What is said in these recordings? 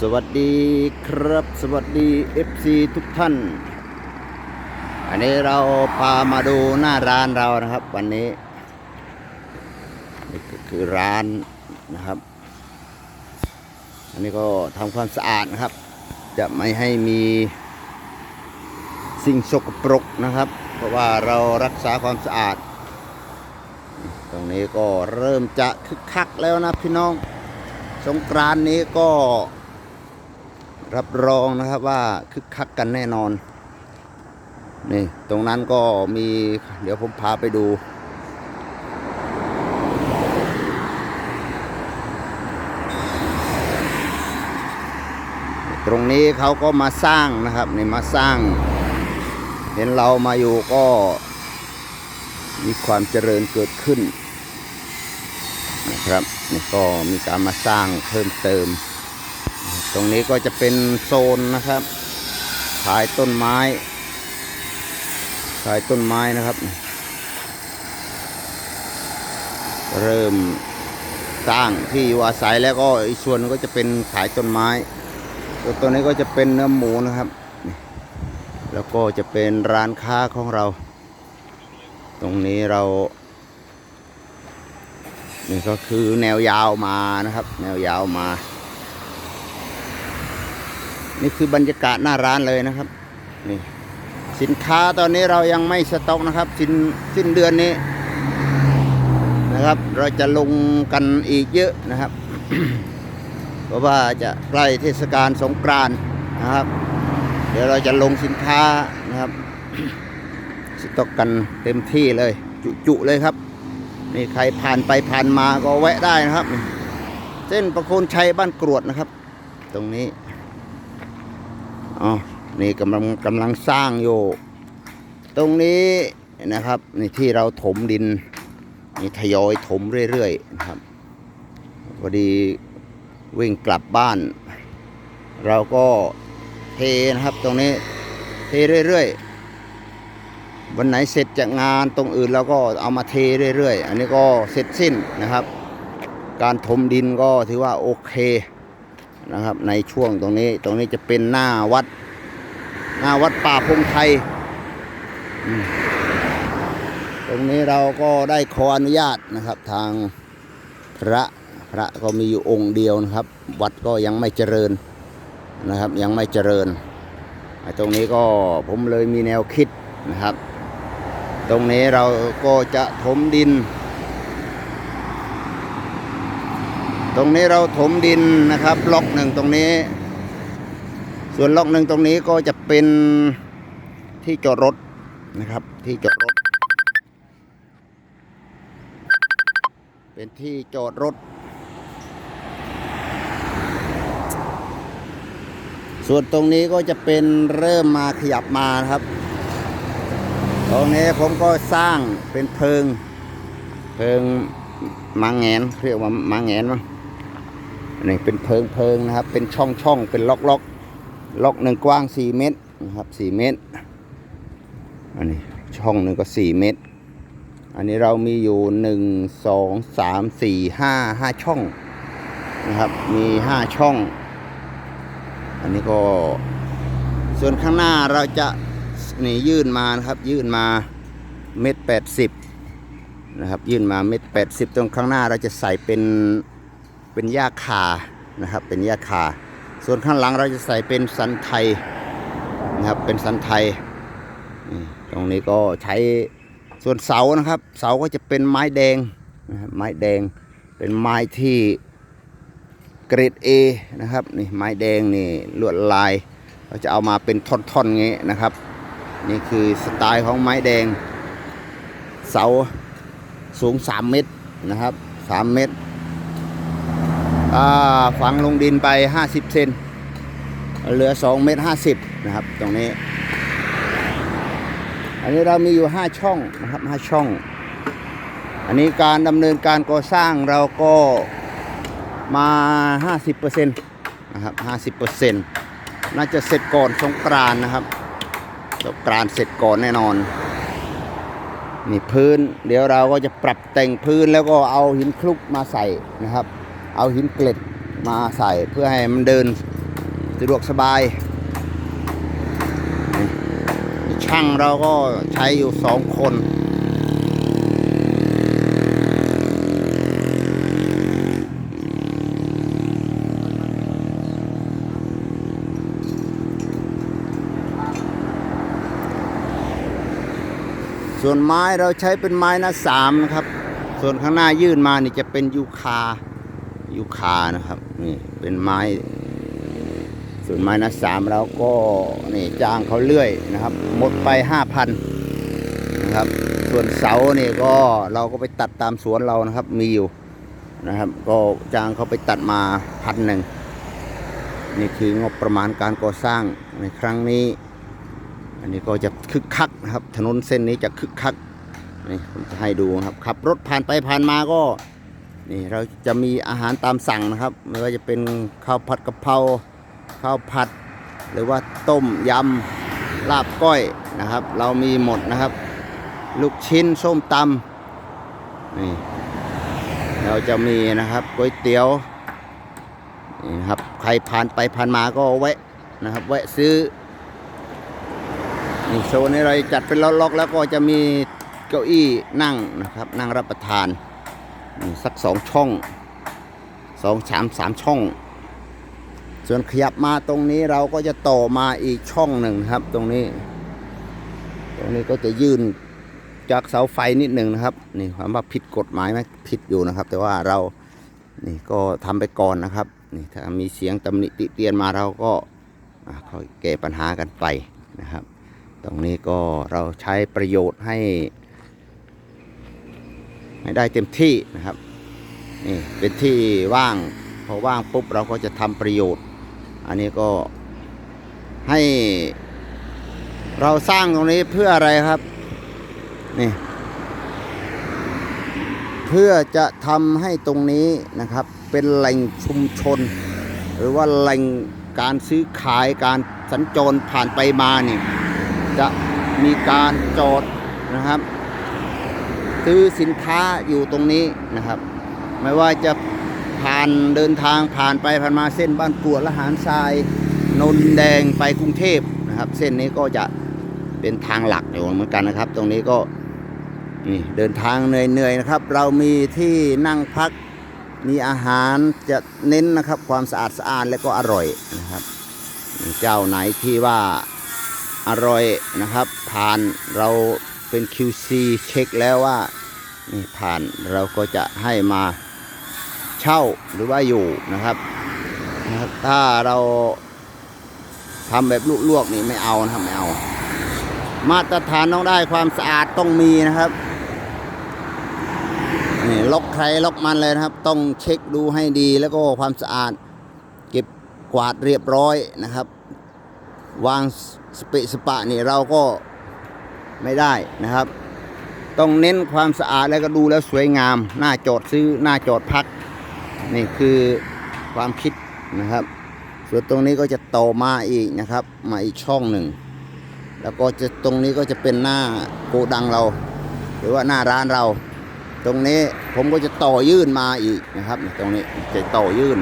สวัสดีครับ สวัสดี FC ทุกท่าน อันนี้เราพามาดูหน้าร้านเรานะครับ วันนี้ นี่ก็คือร้านนะครับ อันนี้ก็ทำความสะอาดนะครับ จะไม่ให้มีสิ่งสกปรกนะครับ เพราะว่าเรารักษาความสะอาด ตรงนี้ก็เริ่มจะคึกคักแล้วนะพี่น้อง สงกรานนี้ก็รับรองนะครับว่าคึกคักกันแน่นอน นี่ตรงนั้นก็มีเดี๋ยวผมพาไปดู ตรงนี้เขาก็มาสร้างนะครับนี่มาสร้าง เห็นเรามาอยู่ก็มีความเจริญเกิดขึ้น นะครับนี่ก็มีการมาสร้างเพิ่มเติม ตรงนี้ก็จะเป็นโซนนะครับขายต้นไม้ขายต้นไม้นะครับ เริ่มสร้างที่อยู่อาศัยแล้วก็อีกส่วนก็จะเป็นขายต้นไม้ตัวตัวนี้ก็จะเป็นเนื้อหมูนะครับ แล้วก็จะเป็นร้านค้าของเรา ตรงนี้เรา นี่ก็คือแนวยาวมานะครับ แนวยาวมา นี่คือบรรยากาศหน้าร้านเลยนะครับ นี่สินค้าตอนนี้เรายังไม่สต็อกนะครับ สิ้นสิ้นเดือนนี้นะครับ เราจะลงกันอีกเยอะนะครับ เพราะว่าจะใกล้เทศกาลสงกรานต์นะครับ เดี๋ยวเราจะลงสินค้านะครับ สต็อกกันเต็มที่เลย จุๆเลยครับ นี่ใครผ่านไปผ่านมาก็แวะได้นะครับ เส้นประโคนชัยบ้านกรวดนะครับ ตรงนี้อ๋อนี่กำลังกำลังสร้างอยู่ตรงนี้นะครับนี่ที่เราถมดินนี่ทยอยถมเรื่อยๆนะครับพอดีวิ่งกลับบ้าน เราก็เทนะครับตรงนี้เทเรื่อยๆ วันไหนเสร็จจากงานตรงอื่นเราก็เอามาเทเรื่อยๆ อันนี้ก็เสร็จสิ้นนะครับ การถมดินก็ถือว่าโอเคนะครับ ในช่วงตรงนี้ตรงนี้จะเป็นหน้าวัด หน้าวัดป่าพงไทย ตรงนี้เราก็ได้ขออนุญาตนะครับ ทางพระพระก็มีอยู่องค์เดียวนะครับ วัดก็ยังไม่เจริญนะครับ ยังไม่เจริญตรงนี้ก็ผมเลยมีแนวคิดนะครับ ตรงนี้เราก็จะถมดิน ตรงนี้เราถมดินนะครับล็อกหนึ่งตรงนี้ ส่วนล็อกหนึ่งตรงนี้ก็จะเป็นที่จอดรถนะครับ ที่จอดรถ เป็นที่จอดรถ ส่วนตรงนี้ก็จะเป็นเริ่มมาขยับมานะครับ ตรงนี้ผมก็สร้างเป็นเพิง เพิงมังแงนเรียกว่ามังแงนมั้งนี่เป็นเพิงเพิงนะครับ เป็นช่องช่องเป็นล็อกล็อกล็อกหนึ่งกว้างสี่เมตรนะครับสี่เมตร อันนี้ช่องหนึ่งก็สี่เมตร อันนี้เรามีอยู่หนึ่งสองสามสี่ห้าห้าช่องนะครับมีห้าช่อง อันนี้ก็ส่วนข้างหน้าเราจะ นี่ยื่นมานะครับ ยื่นมาเม็ดแปดสิบนะครับยื่นมาเม็ดแปดสิบตรงข้างหน้าเราจะใส่เป็นเป็นหญ้าคานะครับ เป็นหญ้าคา ส่วนข้างหลังเราจะใส่เป็นสันไทยนะครับเป็นสันไทยตรงนี้ก็ใช้ส่วนเสานะครับ เสาก็จะเป็นไม้แดงนะไม้แดงเป็นไม้ที่เกรด A นะครับนี่ไม้แดงนี่ลวดลายเราจะเอามาเป็นท่อนๆงี้นะครับ นี่คือสไตล์ของไม้แดง เสาสูง 3 เมตรนะครับ 3 เมตรอ่าฝังลงดินไป 50 เซนเหลือ 2 เมตร 50 นะครับ ตรงนี้ อันนี้เรามีอยู่ 5 ช่องนะครับ 5 ช่อง อันนี้การดำเนินการก่อสร้างเราก็มา 50%นะครับ 50%น่าจะเสร็จก่อนสงกรานต์นะครับ สงกรานเสร็จก่อนแน่นอน นี่พื้น เดี๋ยวเราก็จะปรับแต่งพื้นแล้วก็เอาหินคลุกมาใส่นะครับ เอาหินเกล็ดมาใส่เพื่อให้มันเดินสะดวกสบาย ช่างเราก็ใช้อยู่สองคน ส่วนไม้เราใช้เป็นไม้น้าสามนะครับ ส่วนข้างหน้ายื่นมานี่จะเป็นยูคายูคานะครับนี่เป็นไม้ ส่วนไม้น้าสามเราก็นี่จ้างเขาเลื่อยนะครับ หมดไปห้าพันนะครับ ส่วนเสาเนี่ก็เราก็ไปตัดตามสวนเรานะครับ มีอยู่นะครับ ก็จ้างเขาไปตัดมาพันหนึ่งนี่คืองบประมาณการก่อสร้างในครั้งนี้ อันนี้ก็จะคึกคักนะครับ ถนนเส้นนี้จะคึกคักนี่ผมจะให้ดูนะครับ ขับรถผ่านไปผ่านมาก็นี่เราจะมีอาหารตามสั่งนะครับไม่ว่าจะเป็นข้าวผัดกะเพราข้าวผัด หรือว่าต้มยำลาบก้อยนะครับ เรามีหมดนะครับ ลูกชิ้นส้มตำนี่เราจะมีนะครับก๋วยเตี๋ยวนี่นะครับใครผ่านไปผ่านมาก็แวะนะครับแวะซื้อ นี่โซนนี้เราจัดเป็นล็อกๆแล้วก็จะมีเก้าอี้นั่งนะครับ นั่งรับประทานนี่สักสองช่องสองสามสามช่อง ส่วนขยับมาตรงนี้เราก็จะต่อมาอีกช่องหนึ่งครับ ตรงนี้ ตรงนี้ก็จะยื่นจากเสาไฟนิดหนึ่งนะครับ นี่ความว่าผิดกฎหมายไหมผิดอยู่นะครับ แต่ว่าเรานี่ก็ทำไปก่อนนะครับนี่ถ้ามีเสียงตำหนิติเตียนมาเราก็ค่อยแก้ปัญหากันไปนะครับ ตรงนี้ก็เราใช้ประโยชน์ให้ ให้ได้เต็มที่นะครับนี่เป็นที่ว่างพอว่างปุ๊บเราก็จะทำประโยชน์ อันนี้ก็ให้เราสร้างตรงนี้เพื่ออะไรครับนี่เพื่อจะทำให้ตรงนี้นะครับ เป็นแหล่งชุมชน หรือว่าแหล่งการซื้อขายการสัญจรผ่านไปมานี่ จะมีการจอดนะครับ ซื้อสินค้าอยู่ตรงนี้นะครับ ไม่ว่าจะผ่านเดินทางผ่านไปผ่านมาเส้นบ้านกรวดละหารทรายนนแดงไปกรุงเทพนะครับ เส้นนี้ก็จะเป็นทางหลักอยู่เหมือนกันนะครับ ตรงนี้ก็นี่เดินทางเหนื่อยๆนะครับ เรามีที่นั่งพักมีอาหารจะเน้นนะครับความสะอาดสะอาดและก็อร่อยนะครับ เจ้าไหนที่ว่า อร่อยนะครับ ผ่านเราเป็น QC เช็คแล้วว่านี่ผ่านเราก็จะให้มาเช่าหรือว่าอยู่นะครับนะครับถ้าเราทำแบบลวกๆนี่ไม่เอานะครับไม่เอา มาตรฐานต้องได้ความสะอาดต้องมีนะครับนี่ล็อกใครล็อกมันเลยนะครับ ต้องเช็คดูให้ดีแล้วก็ความสะอาด เก็บกวาดเรียบร้อยนะครับ วาง สเปะสปะนี่เราก็ไม่ได้นะครับ ต้องเน้นความสะอาดแล้วก็ดูแล้วสวยงามหน้าจอดซื้อหน้าจอดพัก นี่คือความคิดนะครับ ส่วนตรงนี้ก็จะต่อมาอีกนะครับ มาอีกช่องหนึ่ง แล้วก็จะตรงนี้ก็จะเป็นหน้าโกดังเรา หรือว่าหน้าร้านเรา ตรงนี้ผมก็จะต่อยื่นมาอีกนะครับ ตรงนี้จะต่อยื่น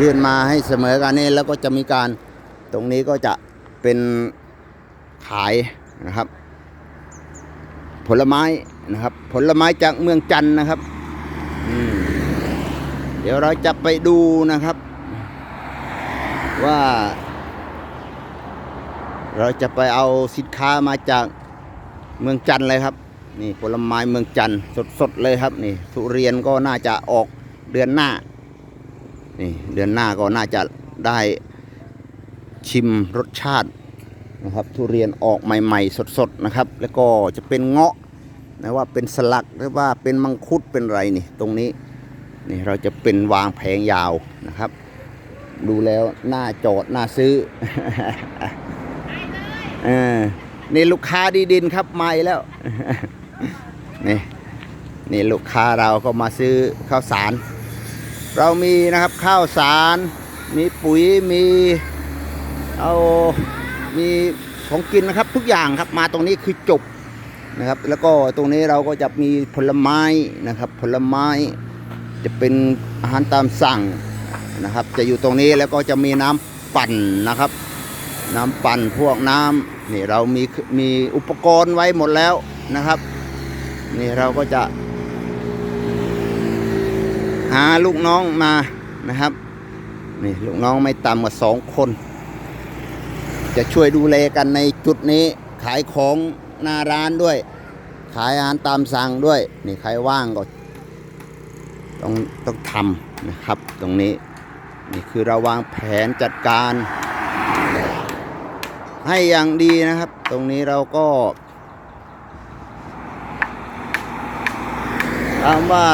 ยื่นมาให้เสมอกันนี่แล้วก็จะมีการตรงนี้ก็จะ เป็นขายนะครับ ผลไม้นะครับ ผลไม้จากเมืองจันนะครับเดี๋ยวเราจะไปดูนะครับ ว่า เราจะไปเอาสินค้ามาจากเมืองจันเลยครับ นี่ผลไม้เมืองจันสดๆเลยครับ นี่ทุเรียนก็น่าจะออกเดือนหน้านี่เดือนหน้าก็น่าจะได้ ชิมรสชาตินะครับ ทุเรียนออกใหม่ ๆ สดๆนะครับ แล้วก็จะเป็นเงาะนะว่าเป็นสลักหรือว่าเป็นมังคุดเป็นไรนี่ตรงนี้นี่เราจะเป็นวางแผงยาวนะครับ ดูแล้วน่าจอดน่าซื้อเออนี่ลูกค้าดีดินครับมาอีกแล้วนี่นี่ลูกค้าเราก็มาซื้อข้าวสาร เรามีนะครับข้าวสาร มีปุ๋ยมี เอามีของกินนะครับทุกอย่างครับมาตรงนี้คือจบนะครับ แล้วก็ตรงนี้เราก็จะมีผลไม้นะครับ ผลไม้จะเป็นอาหารตามสั่งนะครับ จะอยู่ตรงนี้แล้วก็จะมีน้ำปั่นนะครับ น้ำปั่นพวกน้ำนี่เรามีมีอุปกรณ์ไว้หมดแล้วนะครับ นี่เราก็จะ หาลูกน้องมานะครับนี่ลูกน้องไม่ต่ำกว่าสองคน จะช่วยดูแลกันในจุดนี้ ขายของหน้าร้านด้วย ขายอาหารตามสั่งด้วย นี่ใครว่างก็ต้องต้องทำนะครับ ตรงนี้ นี่คือเราวางแผนจัดการ ให้อย่างดีนะครับ ตรงนี้เราก็ถามว่า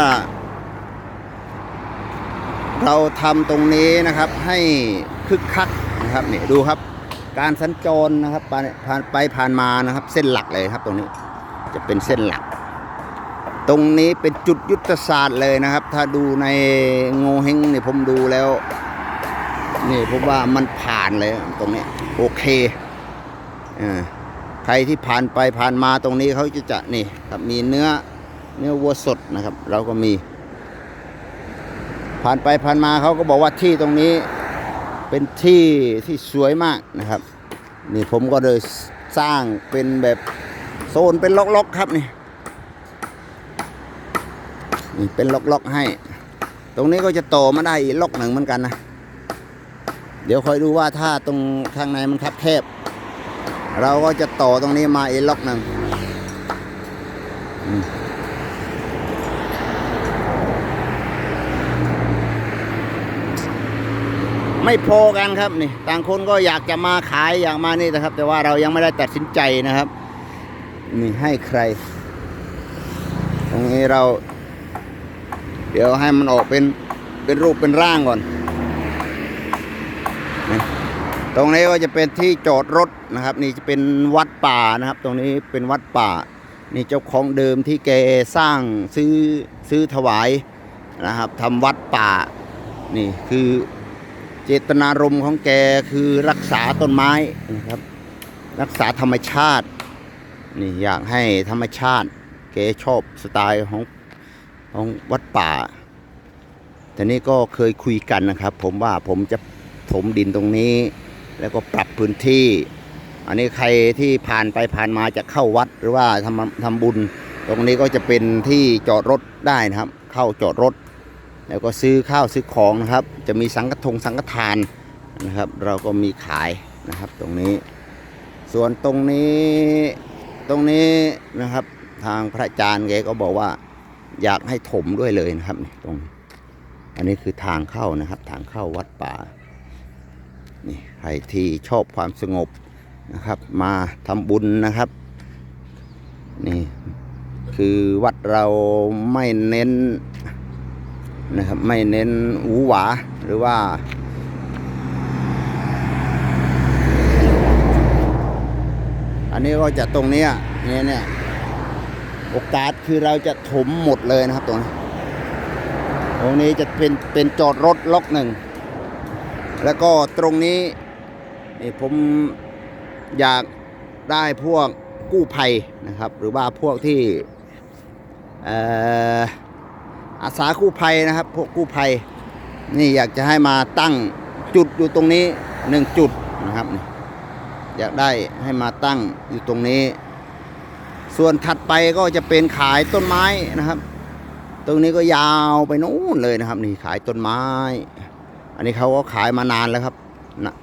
เราทำตรงนี้นะครับให้คึกคักนะครับนี่ดูครับ การสัญจรนะครับผ่านผ่านไปผ่านมานะครับ เส้นหลักเลยครับตรงนี้จะเป็นเส้นหลัก ตรงนี้เป็นจุดยุทธศาสตร์เลยนะครับ ถ้าดูในโงเฮงเนี่ยผมดูแล้วนี่ผมว่ามันผ่านเลยตรงนี้โอเคอ่าใครที่ผ่านไปผ่านมาตรงนี้เขาจะจะนี่ครับมีเนื้อเนื้อวัวสดนะครับ เราก็มี ผ่านไปผ่านมาเขาก็บอกว่าที่ตรงนี้ เป็นที่ที่สวยมากนะครับ นี่ผมก็เลยสร้างเป็นแบบโซนเป็นล็อกๆครับนี่นี่เป็นล็อกๆให้ ตรงนี้ก็จะโตมาได้อีกล็อกหนึ่งเหมือนกันนะ เดี๋ยวคอยดูว่าถ้าตรงข้างในมันคับแคบ เราก็จะต่อตรงนี้มาอีกล็อกหนึ่งอืม ไม่พอกันครับนี่ต่างคนก็อยากจะมาขายอยากมานี่นะครับ แต่ว่าเรายังไม่ได้ตัดสินใจนะครับ นี่ให้ใคร ตรงนี้เรา เดี๋ยวให้มันออกเป็นเป็นรูปเป็นร่างก่อนตรงนี้ก็จะเป็นที่จอดรถนะครับ นี่จะเป็นวัดป่านะครับ ตรงนี้เป็นวัดป่า นี่เจ้าของเดิมที่แกสร้างซื้อซื้อถวายนะครับทำวัดป่า นี่คือ เจตนารมณ์ของแกคือรักษาต้นไม้นะครับ รักษาธรรมชาติ นี่อยากให้ธรรมชาติ แกชอบสไตล์ของของวัดป่า แต่นี่ก็เคยคุยกันนะครับ ผมว่าผมจะถมดินตรงนี้ แล้วก็ปรับพื้นที่ อันนี้ใครที่ผ่านไปผ่านมาจะเข้าวัดหรือว่าทำทำบุญ ตรงนี้ก็จะเป็นที่จอดรถได้นะครับ เข้าจอดรถ แล้วก็ซื้อข้าวซื้อของนะครับ จะมีสังฆทงสังฆทานนะครับ เราก็มีขายนะครับตรงนี้ ส่วนตรงนี้ตรงนี้นะครับ ทางพระอาจารย์แกก็บอกว่า อยากให้ถมด้วยเลยนะครับนี่ตรงนี้อันนี้คือทางเข้านะครับ ทางเข้าวัดป่านี่ใครที่ชอบความสงบนะครับ มาทำบุญนะครับนี่คือวัดเราไม่เน้น นะครับไม่เน้นหวือหวาหรือว่า อันนี้ก็จะตรงนี้เนี่ยเนี่ยโอกาสคือเราจะถมหมดเลยนะครับตรงนี้ตรงนี้จะเป็นเป็นจอดรถล็อกหนึ่ง แล้วก็ตรงนี้นี่ผมอยากได้พวกกู้ภัยนะครับ หรือว่าพวกที่เอ่อ อาสากู้ภัยนะครับ พวกกู้ภัย นี่อยากจะให้มาตั้งจุดอยู่ตรงนี้หนึ่งจุดนะครับอยากได้ให้มาตั้งอยู่ตรงนี้ ส่วนถัดไปก็จะเป็นขายต้นไม้นะครับ ตรงนี้ก็ยาวไปนู้นเลยนะครับ นี่ขายต้นไม้ อันนี้เขาก็ขายมานานแล้วครับนะ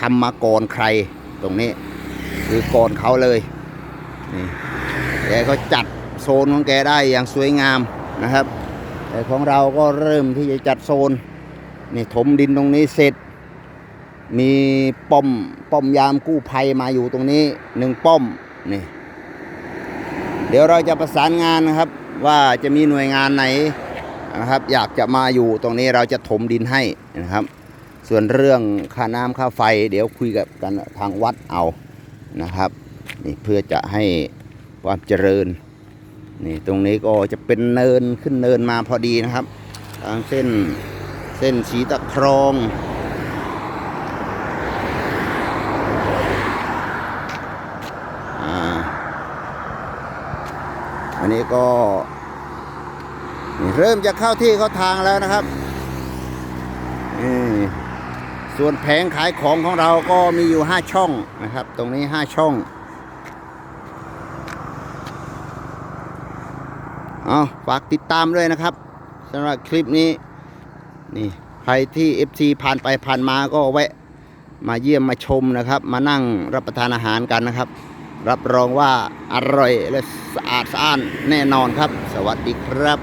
ทำมาก่อนใครตรงนี้ คือก่อนเขาเลยนี่แกก็จัดโซนของแกได้อย่างสวยงามนะครับ แต่ของเราก็เริ่มที่จะจัดโซนนี่ถมดินตรงนี้เสร็จ มีป้อมป้อมยามกู้ภัยมาอยู่ตรงนี้หนึ่งป้อมนี่เดี๋ยวเราจะประสานงานนะครับ ว่าจะมีหน่วยงานไหนนะครับ อยากจะมาอยู่ตรงนี้เราจะถมดินให้นะครับ ส่วนเรื่องค่าน้ำค่าไฟ เดี๋ยวคุยกับกันทางวัดเอานะครับนี่เพื่อจะให้ความเจริญ นี่ตรงนี้ก็จะเป็นเนินขึ้นเนินมาพอดีนะครับทางเส้นเส้นสีตะครองอ่าอันนี้ก็ เริ่มจะเข้าที่เข้าทางแล้วนะครับนี่ส่วนแผงขายของของเราก็มีอยู่ 5 ช่องนะครับ ตรงนี้ 5 ช่อง เอาฝากติดตามด้วยนะครับสำหรับคลิปนี้ นี่ใครที่ FC ผ่านไปผ่านมาก็แวะมาเยี่ยมมาชมนะครับ มานั่งรับประทานอาหารกันนะครับ รับรองว่าอร่อยและสะอาดสะอ้านแน่นอนครับ สวัสดีครับ